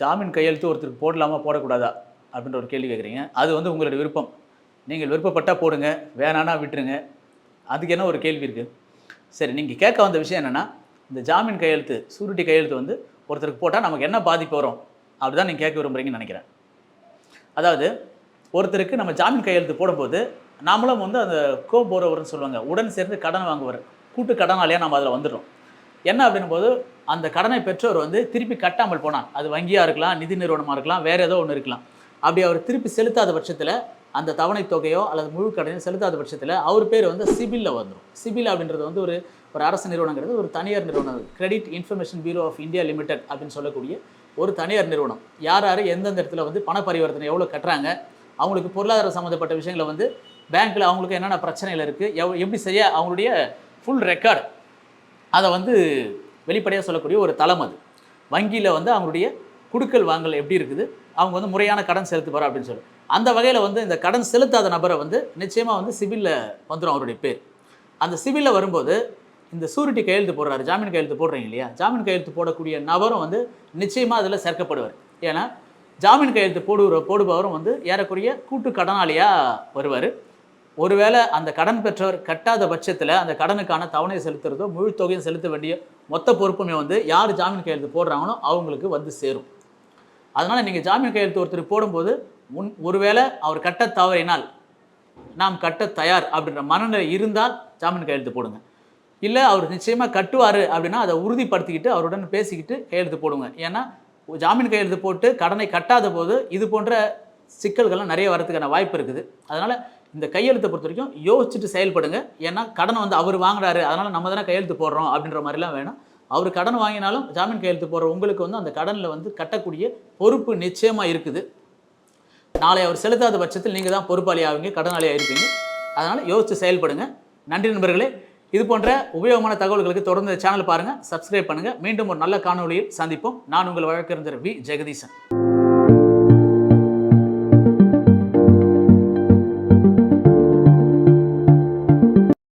ஜாமீன் கையெழுத்து ஒருத்தருக்கு போடலாமா போடக்கூடாதா அப்படின்ற ஒரு கேள்வி கேட்குறீங்க. அது வந்து உங்களுடைய விருப்பம். நீங்கள் விருப்பப்பட்டால் போடுங்க வேணான்னா விட்டுருங்க. அதுக்கு என்ன ஒரு கேள்வி இருக்குது சரி நீங்கள் கேட்க வந்த விஷயம் என்னென்னா இந்த ஜாமீன் கையெழுத்து சூரிட்டி கையெழுத்து வந்து ஒருத்தருக்கு போட்டால் நமக்கு என்ன பாதிப்பு வரும்? அப்படி தான் நீங்கள் கேட்க விரும்புகிறீங்கன்னு நினைக்கிறேன். அதாவது ஒருத்தருக்கு நம்ம ஜாமீன் கையெழுத்து போடும்போது நாமளும் வந்து அந்த கோ போறவர்னு சொல்லுவாங்க உடன் சேர்ந்து கடன் வாங்குவார் கூட்டு கடனாலேயே நம்ம அதில் வந்துடுறோம். என்ன அப்படின்னும் போது அந்த கடனை பெற்றவர் வந்து திருப்பி கட்டாமல் போனார். அது வங்கியாக இருக்கலாம் நிதி நிறுவனமாக இருக்கலாம் வேறு ஏதோ ஒன்று இருக்கலாம். அப்படி அவர் திருப்பி செலுத்தாத பட்சத்தில் அந்த தவணை தொகையோ அல்லது முழு கடனையோ செலுத்தாத பட்சத்தில் அவர் பேர் வந்து சிபிலில் வந்துடும் சிபில் அப்படின்றது வந்து ஒரு ஒரு அரசு நிறுவனங்கிறது ஒரு தனியார் நிறுவனம். Credit information bureau of India limited அப்படின்னு சொல்லக்கூடிய ஒரு தனியார் நிறுவனம். யார் யார் எந்தெந்த இடத்துல வந்து பண பரிவர்த்தனை எவ்வளோ கட்டுறாங்க அவங்களுக்கு பொருளாதார சம்மந்தப்பட்ட விஷயங்களை வந்து பேங்க்கில் அவங்களுக்கு என்னென்ன பிரச்சனைகள் இருக்குது எவ் எப்படி செய்ய அவங்களுடைய ஃபுல் ரெக்கார்டு அதை வந்து வெளிப்படையாக சொல்லக்கூடிய ஒரு தளம் அது. வங்கியில் வந்து அவங்களுடைய குடுக்கல் வாங்கல் எப்படி இருக்குது அவங்க வந்து முறையான கடன் செலுத்துவார் அப்படின்னு சொல்லி. அந்த வகையில் வந்து இந்த கடன் செலுத்தாத நபரை வந்து நிச்சயமாக வந்து சிவிலில் வந்துடும் அவருடைய பேர். அந்த சிவிலில் வரும்போது இந்த சூரிட்டி கையெழுத்து போடுறாரு ஜாமீன் கையெழுத்து போடுறீங்க இல்லையா? ஜாமீன் கையெழுத்து போடக்கூடிய நபரும் வந்து நிச்சயமாக அதில் சேர்க்கப்படுவார். ஏன்னா ஜாமீன் கையெழுத்து போடுகிற போடுபவரும் வந்து ஏறக்குறைய கூட்டு கடனாளியாக வருவார். ஒருவேளை அந்த கடன் பெற்றவர் கட்டாத பட்சத்தில் அந்த கடனுக்கான தவணை செலுத்துறதோ முழு தொகையும் செலுத்த வேண்டிய மொத்த பொறுப்புமே வந்து யார் ஜாமீன் கையெழுத்து போடுறாங்களோ அவங்களுக்கு வந்து சேரும். அதனால் நீங்கள் ஜாமீன் கையெழுத்து ஒருத்தர் போடும்போது முன் ஒருவேளை அவர் கட்ட தவறினால் நாம் கட்ட தயார் அப்படின்ற மனநிலை இருந்தால் ஜாமீன் கையெழுத்து போடுங்க. இல்லை அவர் நிச்சயமாக கட்டுவார் அப்படின்னா அதை உறுதிப்படுத்திக்கிட்டு அவருடன் பேசிக்கிட்டு கையெழுத்து போடுங்க. ஏன்னா ஜாமீன் கையெழுத்து போட்டு கடனை கட்டாத போது இது போன்ற சிக்கல்கள்லாம் நிறைய வரதுக்கான வாய்ப்பு இருக்குது. அதனால் இந்த கையெழுத்தை பொறுத்த வரைக்கும் யோசிச்சுட்டு செயல்படுங்க. ஏன்னா கடன் வந்து அவர் வாங்குறாரு. அதனால் நம்ம தானே கையெழுத்து போடுறோம் அப்படின்ற மாதிரிலாம் வேணும். அவர் கடன் வாங்கினாலும் ஜாமீன் கையெழுத்து போடுற உங்களுக்கு வந்து அந்த கடனில் வந்து கட்டக்கூடிய பொறுப்பு நிச்சயமாக இருக்குது. நாளை அவர் செலுத்தாத பட்சத்தில் நீங்கள் தான் பொறுப்பாளி ஆவீங்க கடனாளியாக இருப்பீங்க அதனால் யோசித்து செயல்படுங்க. நன்றி நண்பர்களே. இது போன்ற உபயோகமான தகவல்களுக்கு தொடர்ந்து சேனல் பாருங்கள் சப்ஸ்கிரைப் பண்ணுங்கள் மீண்டும் ஒரு நல்ல காணொலியில் சந்திப்போம். நான் உங்கள் வழக்கறிஞர் வி. ஜெகதீசன்.